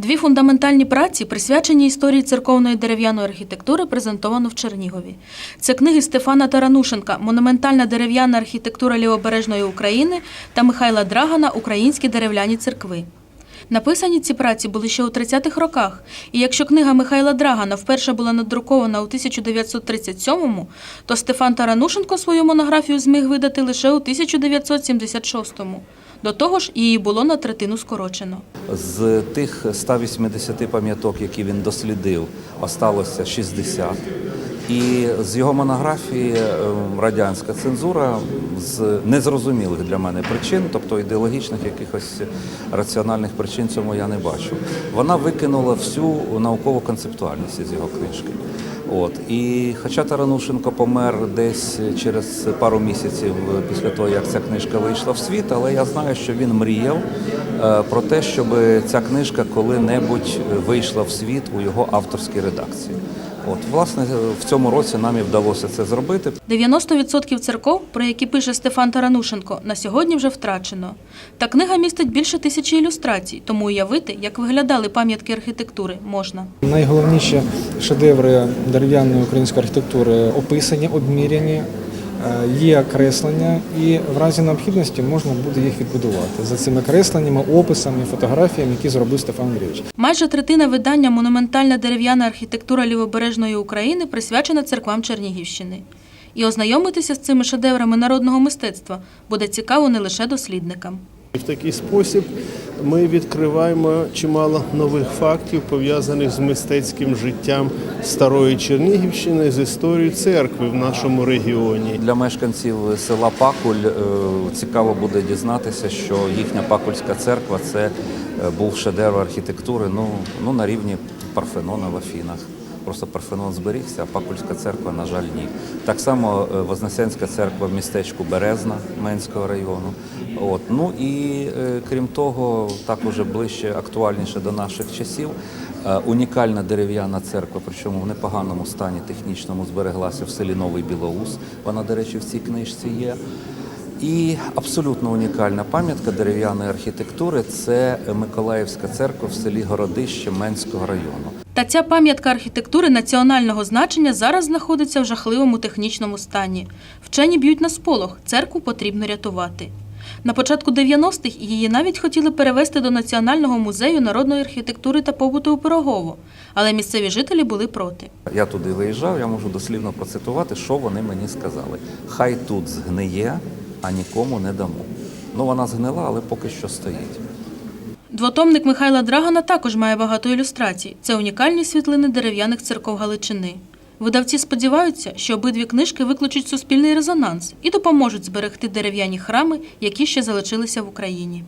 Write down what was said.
Дві фундаментальні праці, присвячені історії церковної дерев'яної архітектури, презентовано в Чернігові. Це книги Стефана Таранушенка Монументальна дерев'яна архітектура лівобережної України та Михайла Драгана Українські дерев'яні церкви. Написані ці праці були ще у 30-х роках, і якщо книга Михайла Драгана вперше була надрукована у 1937-му, то Стефан Таранушенко свою монографію зміг видати лише у 1976-му. До того ж, її було на третину скорочено. З тих 180 пам'яток, які він дослідив, осталося 60. І з його монографії е, радянська цензура з незрозумілих для мене причин, тобто ідеологічних якихось раціональних причин цьому я не бачу. Вона викинула всю наукову концептуальність із його книжки. От і хоча Таранушенко помер десь через пару місяців після того, як ця книжка вийшла в світ, але я знаю, що він мріяв е, про те, щоб ця книжка коли-небудь вийшла в світ у його авторській редакції. От, власне, в цьому році нам і вдалося це зробити. 90% церков, про які пише Стефан Таранушенко, на сьогодні вже втрачено. Та книга містить більше тисячі ілюстрацій, тому уявити, як виглядали пам'ятки архітектури, можна. Найголовніші шедеври дерев'яної української архітектури описані, обміряні, є креслення, і в разі необхідності можна буде їх відбудувати за цими кресленнями, описами, фотографіями, які зробив Стефан Андрійович. Майже третина видання Монументальна дерев'яна архітектура лівобережної України присвячена церквам Чернігівщини. І ознайомитися з цими шедеврами народного мистецтва буде цікаво не лише дослідникам. В такий спосіб ми відкриваємо чимало нових фактів, пов'язаних з мистецьким життям старої Чернігівщини, з історією церкви в нашому регіоні. Для мешканців села Пакуль е, цікаво буде дізнатися, що їхня Пакульська церква це е, був шедевр архітектури ну, ну, на рівні Парфенона в Афінах. Просто Парфенон зберігся, а Пакульська церква, на жаль, ні. Так само е, Вознесенська церква в містечку Березна Менського району. От. Ну і е, крім того, так уже ближче, актуальніше до наших часів, е, унікальна дерев'яна церква, причому в непоганому стані технічному збереглася в селі Новий Білоус. Вона, до речі, в цій книжці є. І абсолютно унікальна пам'ятка дерев'яної архітектури це Миколаївська церква в селі Городище Менського району. Та ця пам'ятка архітектури національного значення зараз знаходиться в жахливому технічному стані. Вчені б'ють на сполох, церкву потрібно рятувати. На початку 90-х її навіть хотіли перевести до Національного музею народної архітектури та побуту у Пирогово, але місцеві жителі були проти. Я туди виїжджав, я можу дослівно процитувати, що вони мені сказали. Хай тут згниє, а нікому не дамо. Ну вона згнила, але поки що стоїть. Двотомник Михайла Драгана також має багато ілюстрацій. Це унікальні світлини дерев'яних церков Галичини. Видавці сподіваються, що обидві книжки викличуть суспільний резонанс і допоможуть зберегти дерев'яні храми, які ще залишилися в Україні.